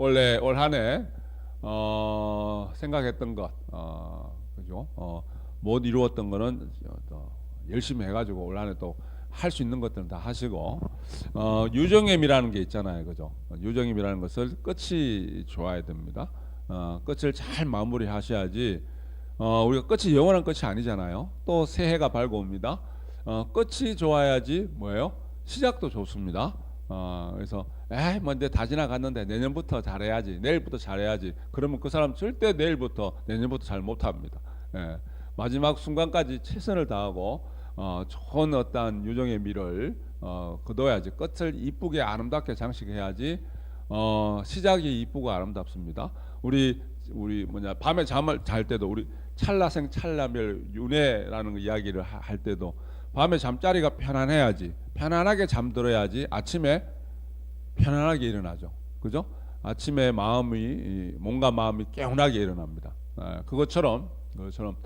원래 올 한해 어, 생각했던 것, 어, 그죠? 어, 못 이루었던 거는 또 열심히 해가지고 올 한해 또 할 수 있는 것들은 다 하시고 어, 유정임이라는 게 있잖아요, 그죠? 어, 유정임이라는 것을 끝이 좋아야 됩니다. 어, 끝을 잘 마무리하셔야지. 어, 우리가 끝이 영원한 끝이 아니잖아요. 또 새해가 밝아옵니다. 어, 끝이 좋아야지 뭐예요? 시작도 좋습니다. 어, 그래서 에이 뭐내 다 지나갔는데 내년부터 잘해야지 내일부터 잘해야지 그러면 그 사람 절대 내일부터 내년부터 잘 못합니다. 예, 마지막 순간까지 최선을 다하고 어, 좋은 어떠한 유정의 미를 어, 거둬야지 끝을 이쁘게 아름답게 장식해야지 어, 시작이 이쁘고 아름답습니다. 우리 우리 뭐냐 밤에 잠을 잘 때도 우리 찰나생 찰나멸 윤회라는 이야기를 하- 할 때도 밤에 잠자리가 편안해야지 편안하게 잠들어야지 아침에 편안하게 일어나죠. 그죠? 아침에 마음이 이 몸과 마음이 개운하게 일어납니다. 예, 그것처럼 그것처럼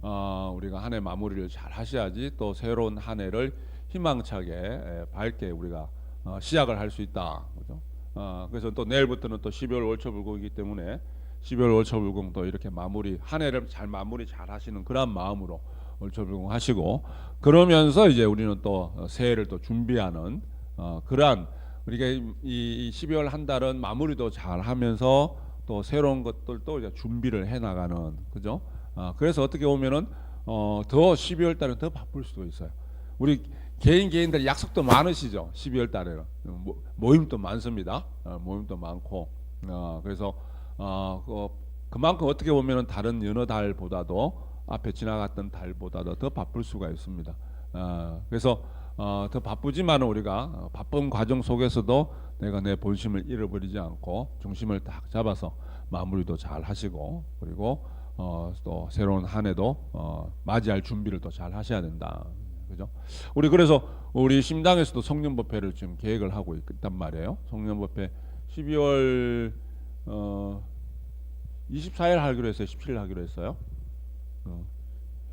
어, 우리가 한 해 마무리를 잘 하셔야지 또 새로운 한 해를 희망차게 예, 밝게 우리가 어, 시작을 할 수 있다. 그죠? 어, 그래서 또 내일부터는 또 12월 월초불공이기 때문에 12월 월초불공 또 이렇게 마무리 한 해를 잘 마무리 잘 하시는 그런 마음으로 월초불공 하시고 그러면서 이제 우리는 또 어, 새해를 또 준비하는 어, 그러한 우리가 이, 이 12월 한 달은 마무리도 잘 하면서 또 새로운 것들도 이제 준비를 해 나가는 그죠? 아, 그래서 어떻게 보면은 어, 더 12월 달은 더 바쁠 수도 있어요. 우리 개인 개인들 약속도 많으시죠. 12월 달에는 모, 모임도 많습니다. 어, 모임도 많고 어, 그래서 어, 그, 그만큼 어떻게 보면은 다른 여러 달보다도 앞에 지나갔던 달보다도 더 바쁠 수가 있습니다. 어, 그래서 어, 더 바쁘지만 우리가 어, 바쁜 과정 속에서도 내가 내 본심을 잃어버리지 않고 중심을 딱 잡아서 마무리도 잘 하시고 그리고 어, 또 새로운 한 해도 어, 맞이할 준비를 또 잘 하셔야 된다. 그죠? 우리 그래서 우리 심당에서도 성년 법회를 지금 계획을 하고 있단 말이에요. 성년 법회 12월 어, 24일 하기로 했어요. 17일 하기로 했어요. 어,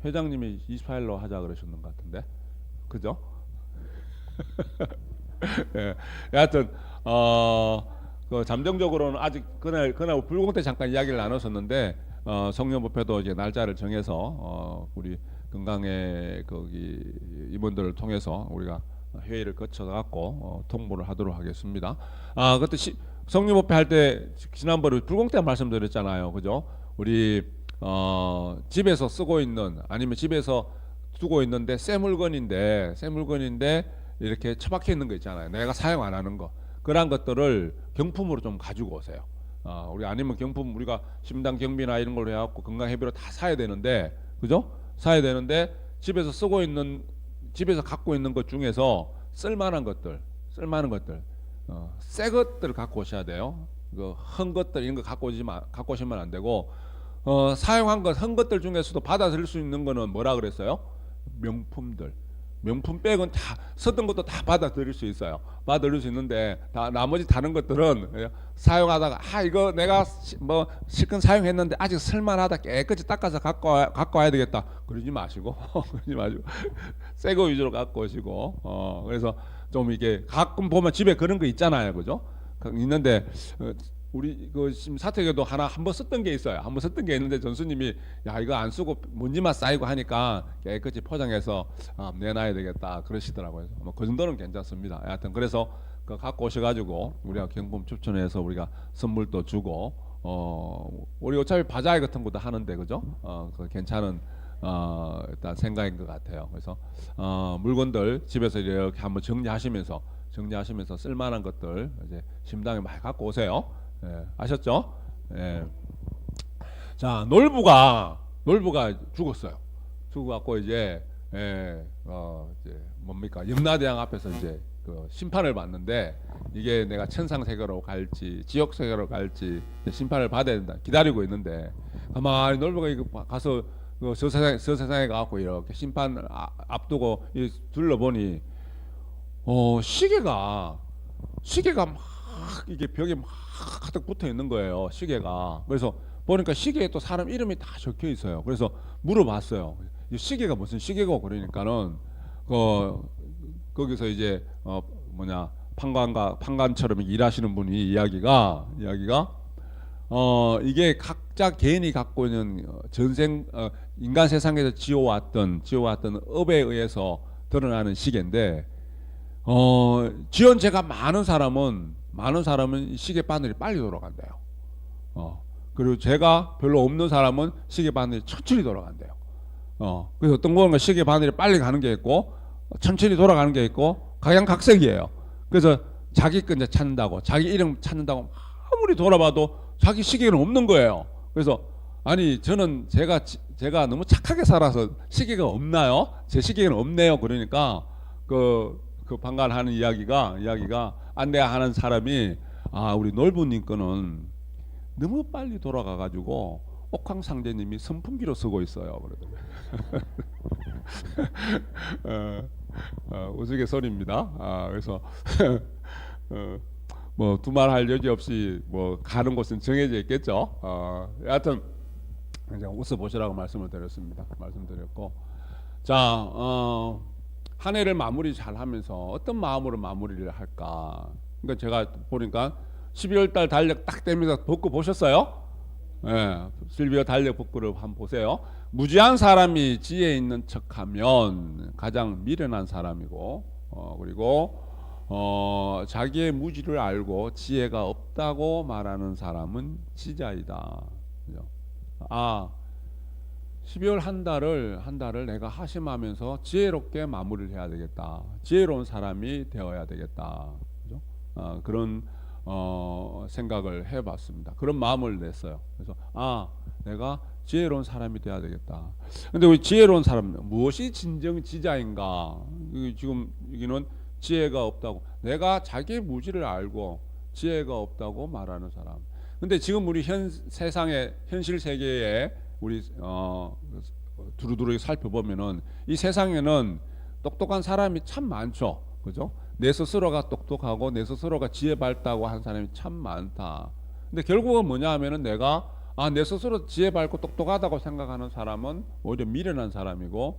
회장님이 24일로 하자 그러셨는 것 같은데, 그죠? 예, 여하튼 어, 그 잠정적으로는 아직 그날 그날 불공 때 잠깐 이야기를 나눴었는데 어, 성년법회도 이제 날짜를 정해서 어, 우리 건강의 거기 임원들을 통해서 우리가 회의를 거쳐 갖고 어, 통보를 하도록 하겠습니다. 아 그때 시, 성년법회 할 때 지난번에 불공 때 말씀드렸잖아요, 그죠? 우리 어, 집에서 쓰고 있는 아니면 집에서 두고 있는데 새 물건인데 새 물건인데 이렇게 처박혀 있는 거 있잖아요. 내가 사용 안 하는 거 그러한 것들을 경품으로 좀 가지고 오세요. 어, 우리 아니면 경품 우리가 심당 경비나 이런 걸로 해갖고 건강 해비로 다 사야 되는데 그죠? 사야 되는데 집에서 쓰고 있는 집에서 갖고 있는 것 중에서 쓸만한 것들 쓸만한 것들 어, 새 것들 갖고 오셔야 돼요. 그흔 것들 이런 거 갖고 오지 마, 갖고 오시면 안 되고 어, 사용한 것, 헌 것들 중에서도 받아들일 수 있는 거는 뭐라 그랬어요? 명품들. 명품 백은 다 썼던 것도 다 받아들일 수 있어요. 받아들일 수 있는데 다 나머지 다른 것들은 예, 사용하다가 아 이거 내가 시- 뭐 실컷 사용했는데 아직 쓸만하다 깨끗이 닦아서 갖고 와, 갖고 와야 되겠다 그러지 마시고 그러지 마시고 새 거 위주로 갖고 오시고 어 그래서 좀 이게 가끔 보면 집에 그런 거 있잖아요, 그죠? 그 있는데 어, 우리 그 지금 사택에도 하나 한 번 썼던 게 있어요. 한 번 썼던 게 있는데 전수님이 야 이거 안 쓰고 먼지만 쌓이고 하니까 깨끗이 포장해서 아, 내놔야 되겠다 그러시더라고요. 뭐그 정도는 괜찮습니다. 하여튼 그래서 그 갖고 오셔가지고 우리가 경품 추천해서 우리가 선물도 주고 어 우리 어차피 바자회 같은 것도 하는데 그죠? 어그 괜찮은 어 일단 생각인 것 같아요. 그래서 어 물건들 집에서 이렇게 한번 정리하시면서 정리하시면서 쓸만한 것들 이제 심당에 많이 갖고 오세요. 예, 아셨죠? 예. 자 놀부가 놀부가 죽었어요. 죽어갖고 이제 예, 어 이제 뭡니까 염라대왕 앞에서 이제 그 심판을 받는데 이게 내가 천상 세계로 갈지 지옥 세계로 갈지 심판을 받아야 된다 기다리고 있는데 가만히 놀부가 가서 그 저 세상 저 세상에 가갖고 이렇게 심판 아- 앞두고 이 둘러보니 어 시계가 시계가 막 이게 벽에 막 붙어 있는 거예요. 시계가. 그래서 보니까 시계에 또 사람 이름이 다 적혀 있어요. 그래서 물어봤어요. 이 시계가 무슨 시계고 그러니까는 그 거기서 이제 어 뭐냐 판관과 판관처럼 일하시는 분이 이야기가 이야기가 어 이게 각자 개인이 갖고 있는 어, 전생 어, 인간 세상에서 지어왔던 지어왔던 업에 의해서 드러나는 시계인데 어 지연제가 많은 사람은 많은 사람은 시계 바늘이 빨리 돌아간대요. 어 그리고 제가 별로 없는 사람은 시계 바늘이 천천히 돌아간대요. 어 그래서 어떤 거는 시계 바늘이 빨리 가는 게 있고 천천히 돌아가는 게 있고 각양각색이에요. 그래서 자기 거 이제 찾는다고 자기 이름 찾는다고 아무리 돌아봐도 자기 시계는 없는 거예요. 그래서 아니 저는 제가 지- 제가 너무 착하게 살아서 시계가 없나요? 제 시계는 없네요. 그러니까 그, 그 방관하는 이야기가 이야기가 안내하는 사람이 아 우리 놀부님 거는 너무 빨리 돌아가 가지고 옥황상제님이 선풍기로 쓰고 있어요. 어, 어, 우스갯소리입니다. 아, 그래서 어, 뭐 두말할 여지 없이 뭐 가는 곳은 정해져 있겠죠. 어, 여하튼 그냥 웃어 보시라고 말씀을 드렸습니다. 말씀드렸고 자 어, 한 해를 마무리 잘 하면서 어떤 마음으로 마무리를 할까? 그러니까 제가 보니까 12월 달 달력 딱 되면서 복구 보셨어요? 예, 실비어 달력 복구를 한번 보세요. 무지한 사람이 지혜 있는 척하면 가장 미련한 사람이고, 어, 그리고 어, 자기의 무지를 알고 지혜가 없다고 말하는 사람은 지자이다. 그죠? 아, 12월 한 달을 한 달을 내가 하심하면서 지혜롭게 마무리를 해야 되겠다. 지혜로운 사람이 되어야 되겠다. 그죠? 어, 그런 어, 생각을 해봤습니다. 그런 마음을 냈어요. 그래서 아 내가 지혜로운 사람이 돼야 되겠다. 근데 우리 지혜로운 사람 무엇이 진정 지자인가? 지금 여기는 지혜가 없다고 내가 자기 무지를 알고 지혜가 없다고 말하는 사람. 근데 지금 우리 현 세상의 현실 세계에 우리 어, 두루두루 살펴보면은 이 세상에는 똑똑한 사람이 참 많죠. 그죠? 내 스스로가 똑똑하고 내 스스로가 지혜 밝다고 하는 사람이 참 많다. 근데 결국은 뭐냐 하면은 내가 아, 내 스스로 지혜 밝고 똑똑하다고 생각하는 사람은 오히려 미련한 사람이고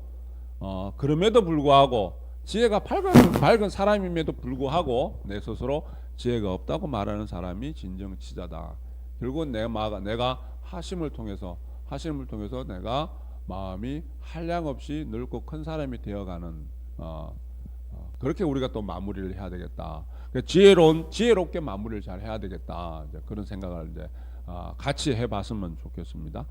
어, 그럼에도 불구하고 지혜가 밝은, 밝은 사람임에도 불구하고 내 스스로 지혜가 없다고 말하는 사람이 진정 지자다. 결국은 내 마, 내가 하심을 통해서 하심을 통해서 내가 마음이 한량 없이 늙고 큰 사람이 되어가는 어, 어, 그렇게 우리가 또 마무리를 해야 되겠다. 그 지혜로운 지혜롭게 마무리를 잘 해야 되겠다. 그런 생각을 이제 아, 같이 해봤으면 좋겠습니다.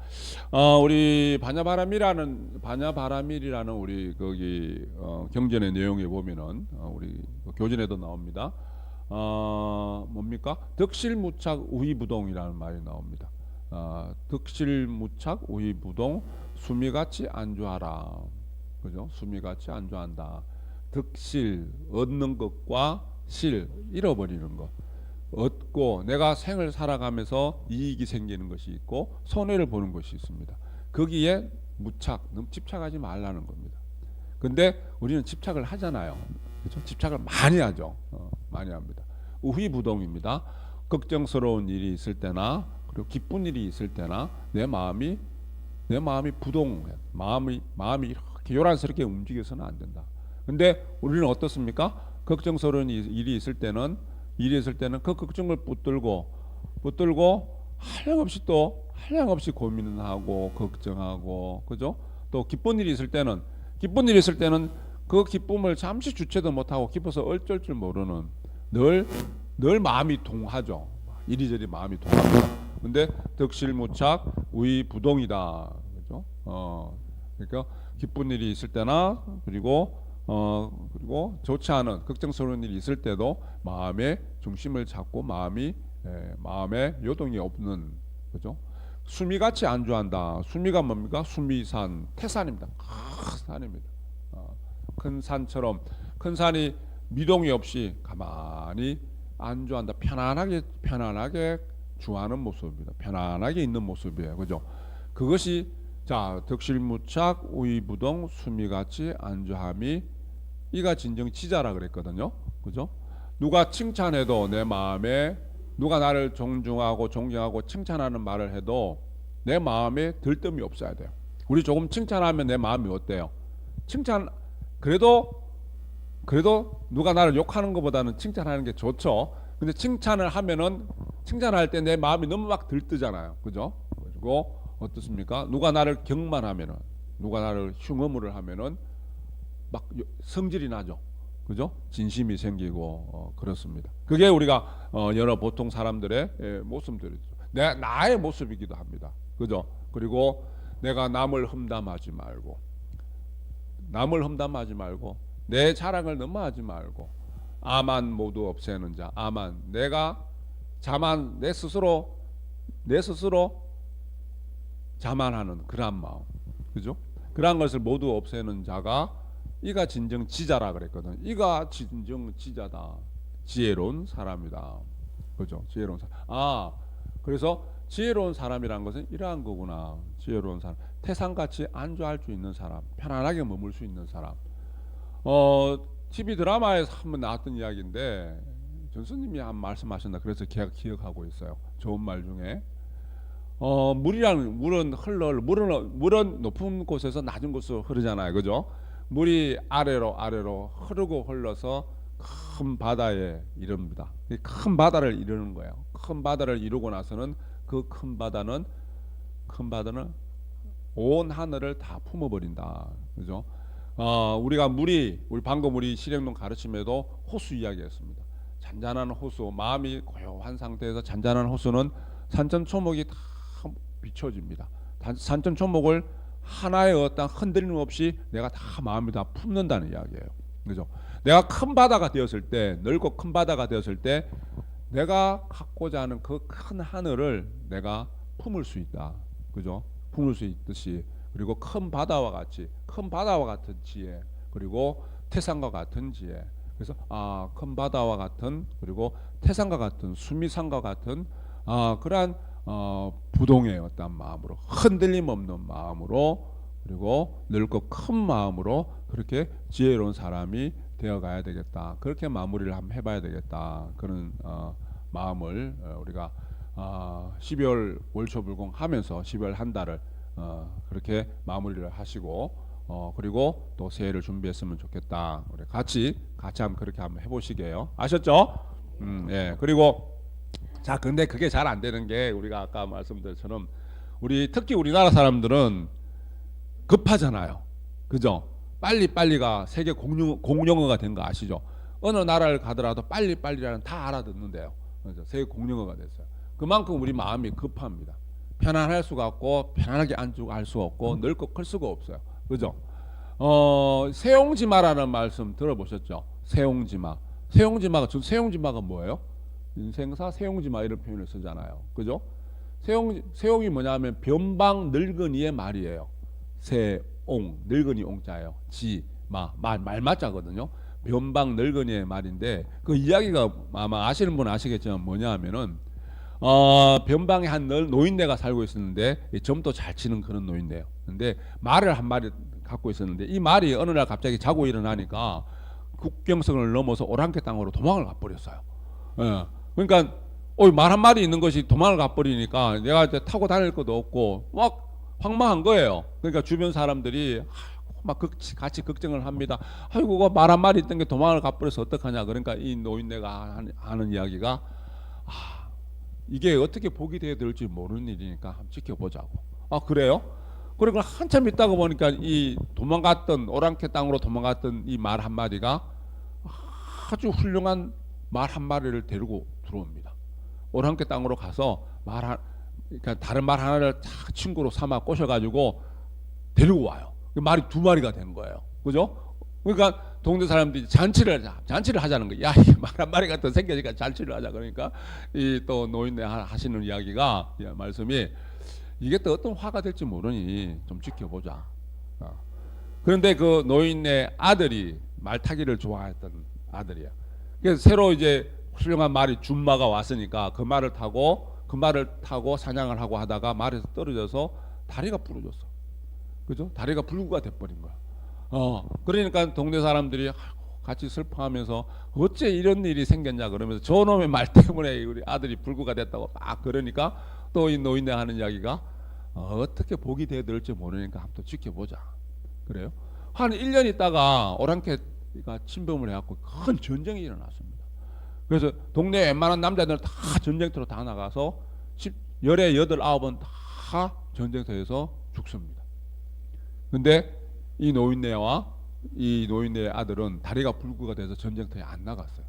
어, 우리 반야바람이라는 반야바람일이라는 우리 거기 어, 경전의 내용에 보면은 어, 우리 그 교전에도 나옵니다. 어, 뭡니까? 덕실무착 우희부동이라는 말이 나옵니다. 어, 덕실무착 우희부동 수미같이 안주하라. 그죠? 수미같이 안주한다. 득실 얻는 것과 실 잃어버리는 것. 얻고 내가 생을 살아가면서 이익이 생기는 것이 있고 손해를 보는 것이 있습니다. 거기에 무착, 집착하지 말라는 겁니다. 근데 우리는 집착을 하잖아요. 그렇죠? 집착을 많이 하죠. 어, 많이 합니다. 우휘부동입니다. 걱정스러운 일이 있을 때나 그리고 기쁜 일이 있을 때나 내 마음이 내 마음이 부동, 마음이 마음이 이렇게 요란스럽게 움직여서는 안 된다. 근데 우리는 어떻습니까? 걱정스러운 일- 일이 있을 때는 일이 있을 때는 그 걱정을 붙들고 붙들고 한량없이 또 한량없이 고민하고 걱정하고 그죠? 또 기쁜 일이 있을 때는 기쁜 일이 있을 때는 그 기쁨을 잠시 주체도 못하고 기뻐서 어쩔 줄 모르는 늘 늘 마음이 동하죠. 이리저리 마음이 동합니다. 근데 덕실무착 우이부동이다. 그죠? 어 그러니까 기쁜 일이 있을 때나 그리고 어 그리고 좋지 않은 걱정스러운 일이 있을 때도 마음의 중심을 잡고 마음이 예, 마음에 요동이 없는 그죠? 수미같이 안주한다. 수미가 뭡니까? 수미산 태산입니다. 큰 산입니다. 어, 큰 산처럼 큰 산이 미동이 없이 가만히 안주한다. 편안하게 편안하게 주하는 모습입니다. 편안하게 있는 모습이에요. 그죠? 그것이 자 덕실무착 우이부동 수미같이 안주함이 이가 진정 지자라 그랬거든요. 그죠? 누가 칭찬해도 내 마음에 누가 나를 존중하고 존경하고 칭찬하는 말을 해도 내 마음에 들뜸이 없어야 돼요. 우리 조금 칭찬하면 내 마음이 어때요? 칭찬 그래도 그래도 누가 나를 욕하는 것보다는 칭찬하는 게 좋죠. 근데 칭찬을 하면은 칭찬할 때 내 마음이 너무 막 들뜨잖아요. 그죠? 그리고 어떻습니까? 누가 나를 경만하면은 누가 나를 흉어물을 하면은 막 요- 성질이 나죠. 그죠? 진심이 생기고 어, 그렇습니다. 그게 우리가 어, 여러 보통 사람들의 예, 모습들이죠. 내 나의 모습이기도 합니다. 그죠? 그리고 내가 남을 험담하지 말고 남을 험담하지 말고 내 자랑을 너무 하지 말고 아만 모두 없애는 자 아만 내가 자만 내 스스로 내 스스로 자만하는 그러한 마음 그죠? 그러한 것을 모두 없애는 자가 이가 진정 지자라 그랬거든. 이가 진정 지자다. 지혜로운 사람이다. 그죠? 지혜로운 사람. 아, 그래서 지혜로운 사람이란 것은 이러한 거구나. 지혜로운 사람. 태산같이 안주할 수 있는 사람, 편안하게 머물 수 있는 사람. 어, TV 드라마에서 한번 나왔던 이야기인데 전수님이 한 말씀하셨나 그래서 기억, 기억하고 있어요. 좋은 말 중에 어, 물이랑 물은 흘러 물은 물은 높은 곳에서 낮은 곳으로 흐르잖아요. 그죠? 물이 아래로 아래로 흐르고 흘러서 큰 바다에 이릅니다. 이큰 바다를 이루는 거예요. 큰 바다를 이루고 나서는 그 큰 바다는 큰 바다는 온 하늘을 다 품어버린다. 그죠? 어, 우리가 물이 우리 방금 우리 실행동 가르침에도 호수 이야기했습니다. 잔잔한 호수, 마음이 고요한 상태에서 잔잔한 호수는 산천 초목이 다 비춰집니다. 단- 산천 초목을 하나의 어떤 흔들림 없이 내가 다 마음이 다 품는다는 이야기예요. 그죠? 내가 큰 바다가 되었을 때, 넓고 큰 바다가 되었을 때, 내가 갖고자 하는 그 큰 하늘을 내가 품을 수 있다. 그죠? 품을 수 있듯이 그리고 큰 바다와 같이 큰 바다와 같은 지혜 그리고 태산과 같은 지혜 그래서 아 큰 바다와 같은 그리고 태산과 같은 수미산과 같은 아 그러한 어, 부동의 어떤 마음으로 흔들림 없는 마음으로 그리고 넓고 큰 마음으로 그렇게 지혜로운 사람이 되어가야 되겠다. 그렇게 마무리를 한번 해봐야 되겠다. 그런 어, 마음을 어, 우리가 어, 12월 월초불공 하면서 12월 한 달을 어, 그렇게 마무리를 하시고 어, 그리고 또 새해를 준비했으면 좋겠다. 우리 같이 같이 한번 그렇게 한번 해보시게요. 아셨죠? 음, 예. 그리고 자, 근데 그게 잘 안 되는 게 우리가 아까 말씀드린 것처럼 우리 특히 우리나라 사람들은 급하잖아요. 그죠? 빨리 빨리가 세계 공용 공용어가 된 거 아시죠? 어느 나라를 가더라도 빨리 빨리라는 다 알아듣는데요. 그죠? 세계 공용어가 됐어요. 그만큼 우리 마음이 급합니다. 편안할 수가 없고 편안하게 앉고 할 수가 없고 넓고 클 수가 없어요. 그죠? 어, 세용지마라는 말씀 들어보셨죠? 세용지마. 세용지마가 저 세용지마가 뭐예요? 인생사 세용지마 이런 표현을 쓰잖아요. 그죠? 세용 세용이 뭐냐면 변방 늙은이의 말이에요. 세옹 늙은이 옹자예요. 지마 말 말 맞자거든요. 변방 늙은이의 말인데 그 이야기가 아마 아시는 분 아시겠지만 뭐냐하면은 어, 변방에 한 널- 노인네가 살고 있었는데 이 점도 잘 치는 그런 노인네요. 근데 말을 한 마리 갖고 있었는데 이 말이 어느 날 갑자기 자고 일어나니까 국경선을 넘어서 오랑캐 땅으로 도망을 가버렸어요. 예. 그러니까 어, 말한 마리 있는 것이 도망을 가버리니까 내가 이제 타고 다닐 것도 없고 막 황망한 거예요. 그러니까 주변 사람들이 막 극, 같이 걱정을 합니다. 아이고 말 한 마리 있던 게 도망을 가버려서 어떡하냐. 그러니까 이 노인네가 하는 이야기가 아, 이게 어떻게 복이 되어 될지 모르는 일이니까 한번 지켜보자고. 아 그래요? 그리고 한참 있다가 보니까 이 도망갔던 오랑캐 땅으로 도망갔던 이 말 한 마디가 아주 훌륭한 말 한 마리를 데리고 들어옵니다. 오랑캐 땅으로 가서 말 한, 그러니까 다른 말 하나를 딱 친구로 삼아 꼬셔가지고 데리고 와요. 그 말이 두 마리가 된 거예요. 그죠? 그러니까 동네 사람들이 잔치를 하자, 잔치를 하자는 거야. 야, 말한 마리가 더 생겨니까 잔치를 하자. 그러니까 이 또 노인네 하- 하시는 이야기가 이 말씀이 이게 또 어떤 화가 될지 모르니 좀 지켜보자. 어. 그런데 그 노인네 아들이 말 타기를 좋아했던 아들이야. 그래서 새로 이제 훌륭한 말이 준마가 왔으니까 그 말을 타고 그 말을 타고 사냥을 하고 하다가 말에서 떨어져서 다리가 부러졌어. 그죠? 다리가 불구가 돼버린 거야. 어, 그러니까 동네 사람들이 같이 슬퍼하면서 어째 이런 일이 생겼냐 그러면서 저놈의 말 때문에 우리 아들이 불구가 됐다고 막 그러니까 또 이 노인네 하는 이야기가 어, 떻게 복이 되어 될지 모르니까 한번 또 지켜보자. 그래요? 한 1년 있다가 오랑캐 침범을 해갖고 큰 전쟁이 일어났습니다. 그래서 동네 웬만한 남자들 다 전쟁터로 다 나가서 십- 열에 여덟 아홉은 다 전쟁터에서 죽습니다. 근데 이 노인네와 이 노인네의 아들은 다리가 불구가 돼서 전쟁터에 안 나갔어요.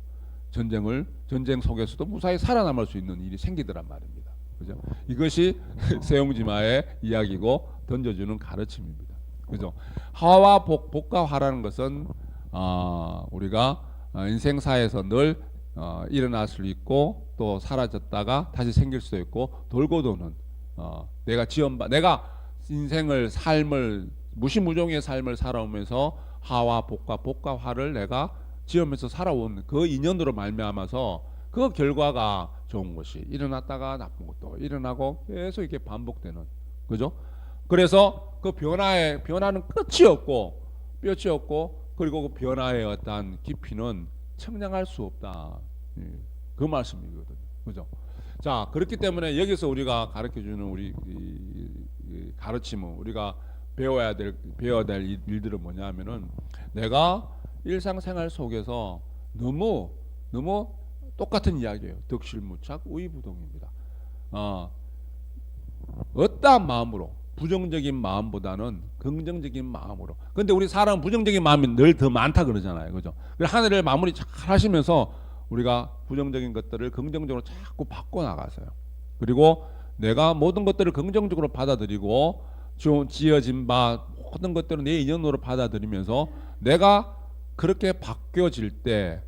전쟁을 전쟁 속에서도 무사히 살아남을 수 있는 일이 생기더란 말입니다. 그죠? 이것이 세용지마의 이야기고 던져주는 가르침입니다. 그죠? 하와 복, 복과 화라는 것은 아, 우리가 어, 인생사에서 늘 어, 일어날 수 있고 또 사라졌다가 다시 생길 수도 있고 돌고 도는 어, 내가 지원받 내가 인생을 삶을 무시무종의 삶을 살아오면서 하와 복과 복과 화를 내가 지으면서 살아온 그 인연으로 말미암아서 그 결과가 좋은 것이 일어났다가 나쁜 것도 일어나고 계속 이렇게 반복되는 그죠? 그래서 그 변화의 변화는 끝이 없고 뼈이 없고 그리고 그 변화의 어떠한 깊이는 청량할 수 없다. 예, 그 말씀이거든요. 그죠? 자 그렇기 때문에 여기서 우리가 가르쳐 주는 우리 가르침은 우리가 배워야 될 배워야 될 일- 일들은 뭐냐면은 내가 일상생활 속에서 너무 너무 똑같은 이야기예요. 덕실무착 우이부동입니다. 어, 어떠한 마음으로 부정적인 마음보다는 긍정적인 마음으로. 근데 우리 사람은 부정적인 마음이 늘 더 많다 그러잖아요. 그죠? 하늘을 마무리 잘 하시면서 우리가 부정적인 것들을 긍정적으로 자꾸 바꿔 나가세요. 그리고 내가 모든 것들을 긍정적으로 받아들이고 지- 지어진 바 모든 것들을 내 인연으로 받아들이면서 내가 그렇게 바뀌어질 때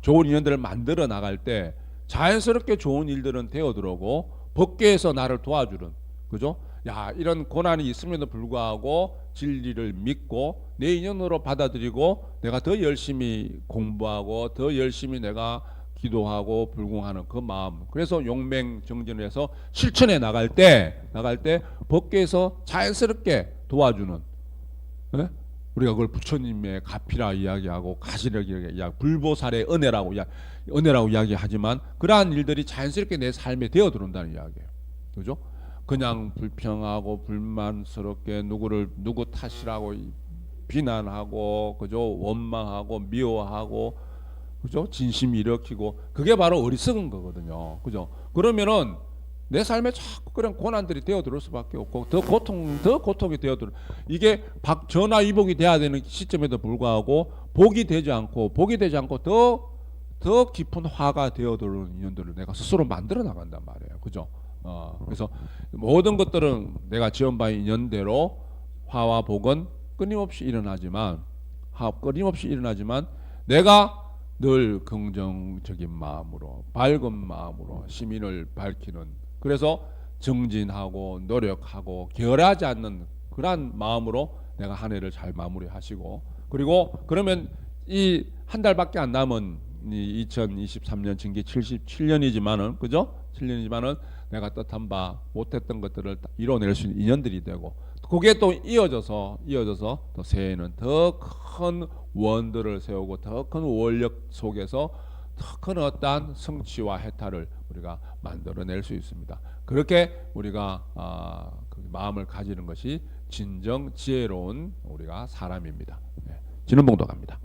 좋은 인연들을 만들어 나갈 때 자연스럽게 좋은 일들은 되어 들어오고 법계에서 나를 도와주는 그죠? 야 이런 고난이 있음에도 불구하고 진리를 믿고 내 인연으로 받아들이고 내가 더 열심히 공부하고 더 열심히 내가 기도하고 불공하는 그 마음. 그래서 용맹 정진을 해서 실천해 나갈 때 나갈 때 법계에서 자연스럽게 도와주는 예? 우리가 그걸 부처님의 가피라 이야기하고 가시력 이야기, 불보살의 은혜라고 이야, 은혜라고 이야기하지만 그러한 일들이 자연스럽게 내 삶에 되어 들어온다는 이야기예요. 그죠? 그냥 불평하고 불만스럽게 누구를 누구 탓이라고 이- 비난하고 그죠? 원망하고 미워하고 그죠? 진심 일으키고 그게 바로 어리석은 거거든요. 그죠? 그러면은 내 삶에 자꾸 그런 고난들이 되어 들을 수밖에 없고 더 고통 더 고통이 되어 들 이게 박 전화 위복이 돼야 되는 시점에도 불구하고 복이 되지 않고 복이 되지 않고 더 더 깊은 화가 되어 들어오는 인연들을 내가 스스로 만들어 나간단 말이에요. 그죠? 어, 그래서 모든 것들은 내가 지은 바의 인연대로 화와 복은 끊임없이 일어나지만 화 끊임없이 일어나지만 내가 늘 긍정적인 마음으로 밝은 마음으로 시민을 밝히는 그래서 정진하고 노력하고 결하지 않는 그러한 마음으로 내가 한 해를 잘 마무리하시고 그리고 그러면 이 한 달밖에 안 남은 이 2023년 징계 77년이지만은 그죠? 7년이지만은 내가 뜻한 바 못했던 것들을 다 이뤄낼 수 있는 인연들이 되고 그게 또 이어져서 이어져서 또 새해에는 더 큰 원들을 세우고 더 큰 원력 속에서 더 큰 어떠한 성취와 해탈을 우리가 만들어낼 수 있습니다. 그렇게 우리가 아, 그 마음을 가지는 것이 진정 지혜로운 우리가 사람입니다. 네. 진은봉도 갑니다.